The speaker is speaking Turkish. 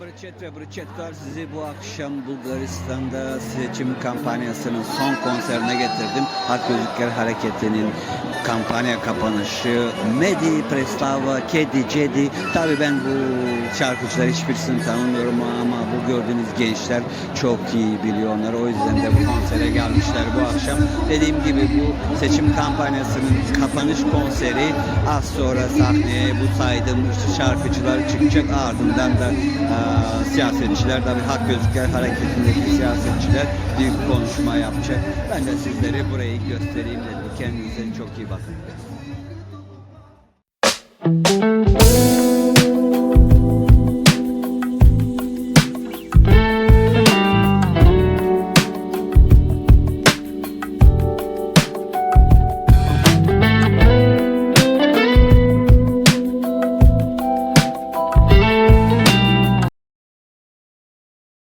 Brıçet ve Brıçetler sizi bu akşam Bulgaristan'da seçim kampanyasının son konserine getirdim. Hak Gözlükler Hareketi'nin kampanya kapanışı Medi, Preslava, Kedi, Cedi. Tabii ben bu şarkıcıları hiçbirisini tanımıyorum ama bu gördüğünüz gençler çok iyi biliyorlar. O yüzden de bu konsere gelmişler bu akşam. Dediğim gibi bu seçim kampanyasının kapanış konseri az sonra sahneye bu saydığım şarkıcılar çıkacak. Ardından da eee, siyasetçiler tabii Hak Gözlükler Hareketi'ndeki siyasetçiler bir konuşma yapacak. Ben de sizlere burayı göstereyim dedim. Kendinize çok iyi bakın.